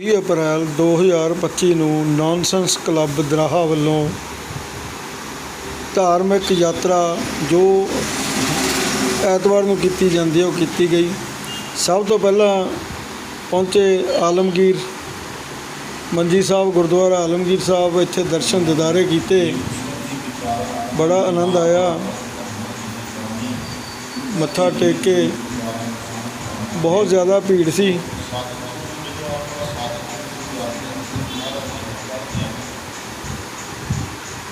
30 ਅਪ੍ਰੈਲ 2025 ਨੂੰ nonsense club Doraha ਵੱਲੋਂ ਧਾਰਮਿਕ ਯਾਤਰਾ ਜੋ ਐਤਵਾਰ ਨੂੰ ਕੀਤੀ ਜਾਂਦੀ ਹੈ, ਉਹ ਕੀਤੀ ਗਈ। ਸਭ ਤੋਂ ਪਹਿਲਾਂ ਪਹੁੰਚੇ ਆਲਮਗੀਰ ਮੰਜੀ ਸਾਹਿਬ, ਗੁਰਦੁਆਰਾ ਆਲਮਗੀਰ ਸਾਹਿਬ, ਇੱਥੇ ਦਰਸ਼ਨ ਦਿਦਾਰੇ ਕੀਤੇ। ਬੜਾ ਆਨੰਦ ਆਇਆ। ਮੱਥਾ ਟੇਕ ਕੇ ਬਹੁਤ ਜ਼ਿਆਦਾ ਭੀੜ ਸੀ।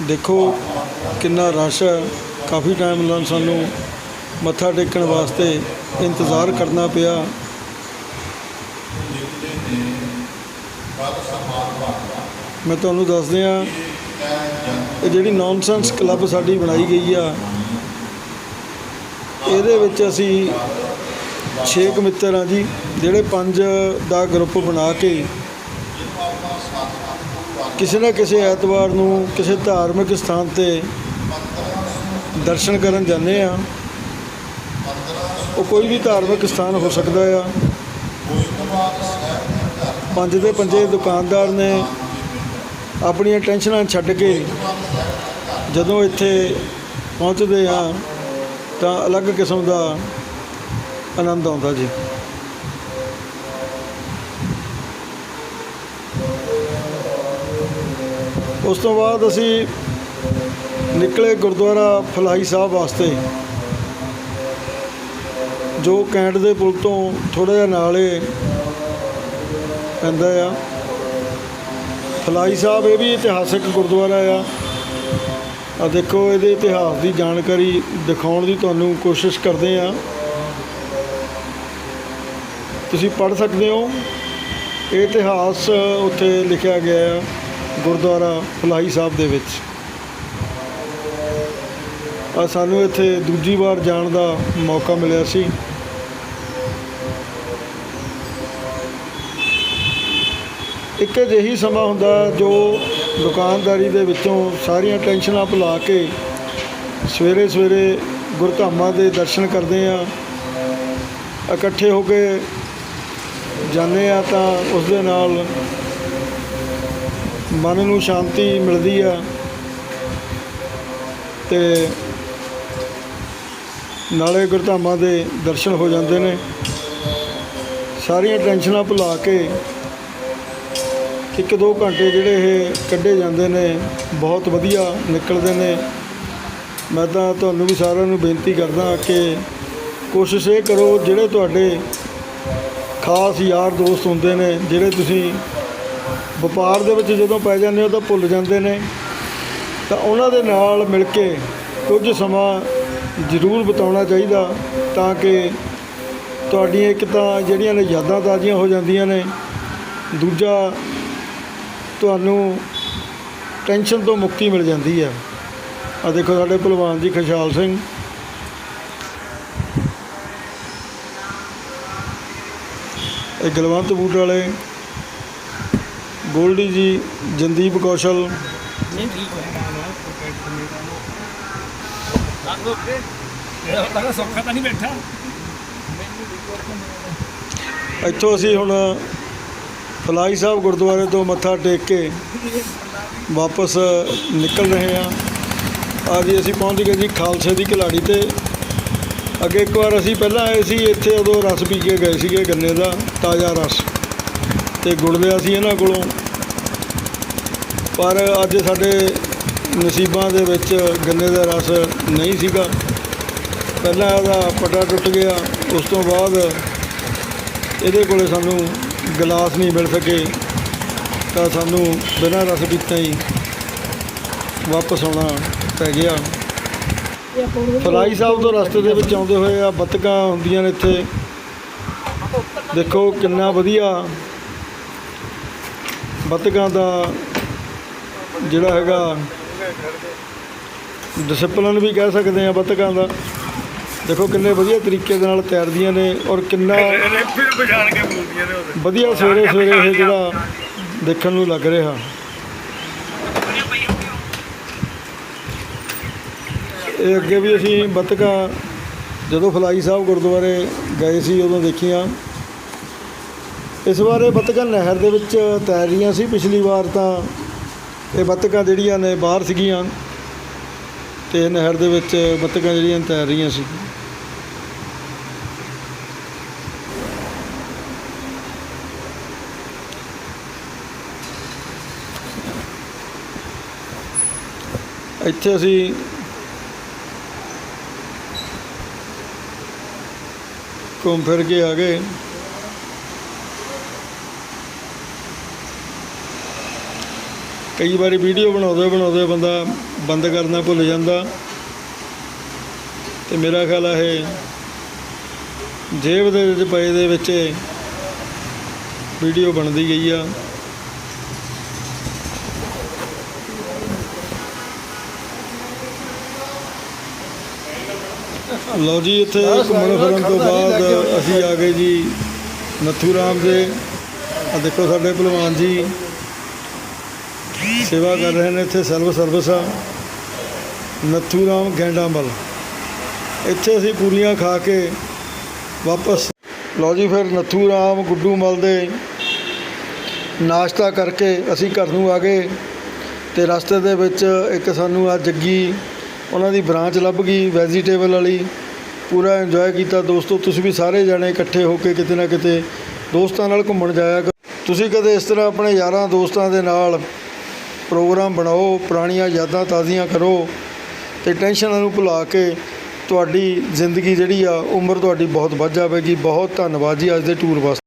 ਦੇਖੋ ਕਿੰਨਾ ਰਸ਼ ਹੈ। ਕਾਫੀ ਟਾਈਮ ਨਾਲ ਸਾਨੂੰ ਮੱਥਾ ਟੇਕਣ ਵਾਸਤੇ ਇੰਤਜ਼ਾਰ ਕਰਨਾ ਪਿਆ। ਮੈਂ ਤੁਹਾਨੂੰ ਦੱਸ ਦਿਆਂ ਇਹ ਜਿਹੜੀ ਨੌਨਸੈਂਸ ਕਲੱਬ ਸਾਡੀ ਬਣਾਈ ਗਈ ਆ, ਇਹਦੇ ਵਿੱਚ ਅਸੀਂ 6 ਕੁ ਮਿੱਤਰ ਆ ਜੀ, ਜਿਹੜੇ ਪੰਜ ਦਾ ਗਰੁੱਪ ਬਣਾ ਕੇ ਕਿਸੇ ਨਾ ਕਿਸੇ ਐਤਵਾਰ ਨੂੰ ਕਿਸੇ ਧਾਰਮਿਕ ਸਥਾਨ ਤੇ ਦਰਸ਼ਨ ਕਰਨ ਜਾਂਦੇ ਆ ਉਹ ਕੋਈ ਵੀ ਧਾਰਮਿਕ ਸਥਾਨ ਹੋ ਸਕਦਾ ਆ। ਪੰਜ ਦੇ ਪੰਜੇ ਦੁਕਾਨਦਾਰ ਨੇ ਆਪਣੀਆਂ ਟੈਨਸ਼ਨਾਂ ਛੱਡ ਕੇ ਜਦੋਂ ਇੱਥੇ ਪਹੁੰਚਦੇ ਆ ਤਾਂ ਅਲੱਗ ਕਿਸਮ ਦਾ ਆਨੰਦ ਆਉਂਦਾ ਜੀ। ਉਸ ਤੋਂ ਬਾਅਦ ਅਸੀਂ ਨਿਕਲੇ ਗੁਰਦੁਆਰਾ ਫਲਾਈ ਸਾਹਿਬ ਵਾਸਤੇ, ਜੋ ਕੈਂਟ ਦੇ ਪੁਲ ਤੋਂ ਥੋੜਾ ਜਿਹਾ ਨਾਲੇ ਪੈਂਦਾ ਆ। ਫਲਾਈ ਸਾਹਿਬ ਇਹ ਵੀ ਇਤਿਹਾਸਿਕ ਗੁਰਦੁਆਰਾ ਆ। ਆ ਦੇਖੋ, ਇਹਦੇ ਇਤਿਹਾਸ ਦੀ ਜਾਣਕਾਰੀ ਦਿਖਾਉਣ ਦੀ ਤੁਹਾਨੂੰ ਕੋਸ਼ਿਸ਼ ਕਰਦੇ ਆ। ਤੁਸੀਂ ਪੜ੍ਹ ਸਕਦੇ ਹੋ। ਇਹ ਇਤਿਹਾਸ ਉੱਥੇ ਲਿਖਿਆ ਗਿਆ ਆ। ਗੁਰਦੁਆਰਾ ਫਲਾਈ ਸਾਹਿਬ ਦੇ ਵਿੱਚ। ਆ ਸਾਨੂੰ ਇੱਥੇ ਦੂਜੀ ਵਾਰ ਜਾਣ ਦਾ ਮੌਕਾ ਮਿਲਿਆ ਸੀ। ਇੱਕ ਅਜਿਹੀ ਸਮਾਂ ਹੁੰਦਾ ਜੋ ਦੁਕਾਨਦਾਰੀ ਦੇ ਵਿੱਚੋਂ ਸਾਰੀਆਂ ਟੈਨਸ਼ਨਾਂ ਭੁਲਾ ਕੇ ਸਵੇਰੇ ਸਵੇਰੇ ਗੁਰਧਾਮਾਂ ਦੇ ਦਰਸ਼ਨ ਕਰਦੇ ਆ ਇਕੱਠੇ ਹੋ ਕੇ ਜਾਂਦੇ ਆ ਤਾਂ ਉਸ ਦੇ ਨਾਲ ਮਨ ਨੂੰ ਸ਼ਾਂਤੀ ਮਿਲਦੀ ਆ ਤੇ ਨਾਲੇ ਗੁਰਧਾਮਾਂ ਦੇ ਦਰਸ਼ਨ ਹੋ ਜਾਂਦੇ ਨੇ। ਸਾਰੀਆਂ ਟੈਨਸ਼ਨਾਂ ਭੁਲਾ ਕੇ ਇੱਕ ਦੋ ਘੰਟੇ ਜਿਹੜੇ ਇਹ ਕੱਢੇ ਜਾਂਦੇ ਨੇ, ਬਹੁਤ ਵਧੀਆ ਨਿਕਲਦੇ ਨੇ। ਮੈਂ ਤਾਂ ਤੁਹਾਨੂੰ ਵੀ ਸਾਰਿਆਂ ਨੂੰ ਬੇਨਤੀ ਕਰਦਾ ਕਿ ਕੋਸ਼ਿਸ਼ ਇਹ ਕਰੋ, ਜਿਹੜੇ ਤੁਹਾਡੇ ਖਾਸ ਯਾਰ ਦੋਸਤ ਹੁੰਦੇ ਨੇ, ਜਿਹੜੇ ਤੁਸੀਂ ਵਪਾਰ ਦੇ ਵਿੱਚ ਜਦੋਂ ਪੈ ਜਾਂਦੇ ਹੋ ਤਾਂ ਭੁੱਲ ਜਾਂਦੇ ਨੇ। ਤਾਂ ਉਹਨਾਂ ਦੇ ਨਾਲ ਮਿਲ ਕੇ ਕੁਝ ਸਮਾਂ ਜ਼ਰੂਰ ਬਿਤਾਉਣਾ ਚਾਹੀਦਾ ਤਾਂ ਕਿ ਤੁਹਾਡੀਆਂ ਇੱਕ ਤਾਂ ਜਿਹੜੀਆਂ ਨੇ ਯਾਦਾਂ ਤਾਜ਼ੀਆਂ ਹੋ ਜਾਂਦੀਆਂ ਨੇ। ਦੂਜਾ, ਤੁਹਾਨੂੰ ਟੈਨਸ਼ਨ ਤੋਂ ਮੁਕਤੀ ਮਿਲ ਜਾਂਦੀ ਹੈ। ਆ ਦੇਖੋ ਸਾਡੇ ਭਲਵਾਨ ਜੀ ਖੁਸ਼ਹਾਲ ਸਿੰਘ। ਇਹ ਗਲਵੰਤ ਬੂਟ ਵਾਲੇ ਗੋਲਡੀ ਜੀ, ਜਨਦੀਪ ਕੌਸ਼ਲ। ਸੌਖਾ ਤਾਂ ਨਹੀਂ ਬੈਠਾ ਇੱਥੋਂ ਅਸੀਂ ਹੁਣ ਫਲਾਈ ਸਾਹਿਬ ਗੁਰਦੁਆਰੇ ਤੋਂ ਮੱਥਾ ਟੇਕ ਕੇ ਵਾਪਸ ਨਿਕਲ ਰਹੇ ਹਾਂ। ਆ ਜੀ, ਅਸੀਂ ਪਹੁੰਚ ਗਏ ਜੀ ਖਾਲਸੇ ਦੀ ਖਿਲਾੜੀ ਤੇ। ਅੱਗੇ ਇੱਕ ਵਾਰ ਅਸੀਂ ਪਹਿਲਾਂ ਆਏ ਸੀ, ਇੱਥੇ ਉਦੋਂ ਰਸ ਪੀ ਕੇ ਗਏ ਸੀਗੇ ਗੰਨੇ ਦਾ, ਤਾਜ਼ਾ ਰਸ। ਤੇ ਗੁੜ ਲਿਆ ਸੀ ਇਹਨਾਂ ਕੋਲੋਂ। ਪਰ ਅੱਜ ਸਾਡੇ ਨਸੀਬਾਂ ਦੇ ਵਿੱਚ ਗੰਨੇ ਦਾ ਰਸ ਨਹੀਂ ਸੀਗਾ। ਪਹਿਲਾਂ ਇਹਦਾ ਪਟਾ ਟੁੱਟ ਗਿਆ, ਉਸ ਤੋਂ ਬਾਅਦ ਇਹਦੇ ਕੋਲੇ ਸਾਨੂੰ ਗਲਾਸ ਨਹੀਂ ਮਿਲ ਸਕੇ। ਤਾਂ ਸਾਨੂੰ ਬਿਨਾਂ ਰਸ ਪੀਤਾ ਹੀ ਵਾਪਸ ਆਉਣਾ ਪੈ ਗਿਆ। ਫਲਾਈ ਸਾਹਿਬ ਤੋਂ ਰਸਤੇ ਦੇ ਵਿੱਚ ਆਉਂਦੇ ਹੋਏ ਆ ਬੱਤਕਾਂ ਹੁੰਦੀਆਂ ਨੇ ਇੱਥੇ। ਦੇਖੋ ਕਿੰਨਾ ਵਧੀਆ ਬੱਤਕਾਂ ਦਾ ਜਿਹੜਾ ਹੈਗਾ ਡਿਸਪਲਿਨ ਵੀ ਕਹਿ ਸਕਦੇ ਆ ਬੱਤਕਾਂ ਦਾ। ਦੇਖੋ ਕਿੰਨੇ ਵਧੀਆ ਤਰੀਕੇ ਦੇ ਨਾਲ ਤੈਰਦੀਆਂ ਨੇ ਔਰ ਕਿੰਨਾ ਇਹਨੇ ਫਿਰ ਬਜਾਣ ਕੇ ਬੋਲਦੀਆਂ ਨੇ ਉਹਦੇ। ਵਧੀਆ ਸਵੇਰੇ ਸਵੇਰੇ ਇਹ ਜਿਹੜਾ ਦੇਖਣ ਨੂੰ ਲੱਗ ਰਿਹਾ। ਇਹ ਅੱਗੇ ਵੀ ਅਸੀਂ ਬੱਤਕਾਂ ਜਦੋਂ ਫਲਾਈ ਸਾਹਿਬ ਗੁਰਦੁਆਰੇ ਗਏ ਸੀ ਉਦੋਂ ਦੇਖੀਆਂ। ਇਸ ਵਾਰ ਇਹ ਬੱਤਕਾਂ ਨਹਿਰ ਦੇ ਵਿੱਚ ਤੈਰ ਰਹੀਆਂ ਸੀ। ਪਿਛਲੀ ਵਾਰ ਤਾਂ ਇਹ ਬੱਤਕਾਂ ਜਿਹੜੀਆਂ ਨੇ ਬਾਹਰ ਸੀਗੀਆਂ ਤੇ ਨਹਿਰ ਦੇ ਵਿੱਚ ਬੱਤਕਾਂ ਜਿਹੜੀਆਂ ਤੈਰ ਰਹੀਆਂ ਸੀ। ਇੱਥੇ ਅਸੀਂ ਘੁੰਮ ਫਿਰ ਕੇ ਆ ਗਏ। ਕਈ ਵਾਰੀ ਵੀਡੀਓ ਬਣਾਉਂਦੇ ਬਣਾਉਂਦੇ ਬੰਦਾ ਬੰਦ ਕਰਨਾ ਭੁੱਲ ਜਾਂਦਾ। ਤੇ ਮੇਰਾ ਖਿਆਲ ਆ ਇਹ ਜੇਬ ਦੇ ਵਿੱਚ ਪਏ ਦੇ ਵਿੱਚ ਵੀਡੀਓ ਬਣਦੀ ਗਈ ਆ। ਲਓ ਜੀ ਇੱਥੇ ਘੁੰਮਣ ਫਿਰਨ ਤੋਂ ਬਾਅਦ ਅਸੀਂ ਆ ਗਏ ਜੀ ਨੱਥੂ ਰਾਮ ਦੇ। ਆ ਦੇਖੋ ਸਾਡੇ ਭਲਵਾਨ ਜੀ। ਸੇਵਾ ਕਰ ਰਹੇ ਨੇ ਇੱਥੇ ਸੈਲਫ ਸਰਵਿਸ ਆ। ਨੱਥੂ ਰਾਮ ਗੈਂਡਾਮਲ ਇੱਥੇ ਅਸੀਂ ਪੂਰੀਆਂ ਖਾ ਕੇ ਵਾਪਸ ਲਓ ਜੀ ਫਿਰ ਨੱਥੂ ਰਾਮ ਗੁੱਡੂ ਮਲ ਦੇ ਨਾਸ਼ਤਾ ਕਰਕੇ ਅਸੀਂ ਘਰ ਨੂੰ ਆ ਗਏ ਤੇ ਰਸਤੇ ਦੇ ਵਿੱਚ ਇੱਕ ਸਾਨੂੰ ਆ ਜੱਗੀ, ਉਹਨਾਂ ਦੀ ਬ੍ਰਾਂਚ ਲੱਭ ਗਈ ਵੈਜੀਟੇਬਲ ਵਾਲੀ। ਪੂਰਾ ਇੰਜੋਏ ਕੀਤਾ ਦੋਸਤੋ, ਤੁਸੀਂ ਵੀ ਸਾਰੇ ਜਣੇ ਇਕੱਠੇ ਹੋ ਕੇ ਕਿਤੇ ਨਾ ਕਿਤੇ ਦੋਸਤਾਂ ਨਾਲ ਘੁੰਮਣ ਜਾਇਆ ਕਰੋ। ਤੁਸੀਂ ਕਦੇ ਇਸ ਤਰ੍ਹਾਂ ਆਪਣੇ ਯਾਰਾਂ ਦੋਸਤਾਂ ਦੇ ਨਾਲ ਪ੍ਰੋਗਰਾਮ ਬਣਾਓ, ਪੁਰਾਣੀਆਂ ਯਾਦਾਂ ਤਾਜ਼ੀਆਂ ਕਰੋ ਤੇ ਟੈਨਸ਼ਨਾਂ ਨੂੰ ਭੁਲਾ ਕੇ ਤੁਹਾਡੀ ਜ਼ਿੰਦਗੀ ਜਿਹੜੀ ਆ, ਉਮਰ ਤੁਹਾਡੀ ਬਹੁਤ ਵੱਧ ਜਾਵੇਗੀ। ਬਹੁਤ ਧੰਨਵਾਦ ਜੀ ਅੱਜ ਦੇ ਟੂਰ ਵਾਸਤੇ।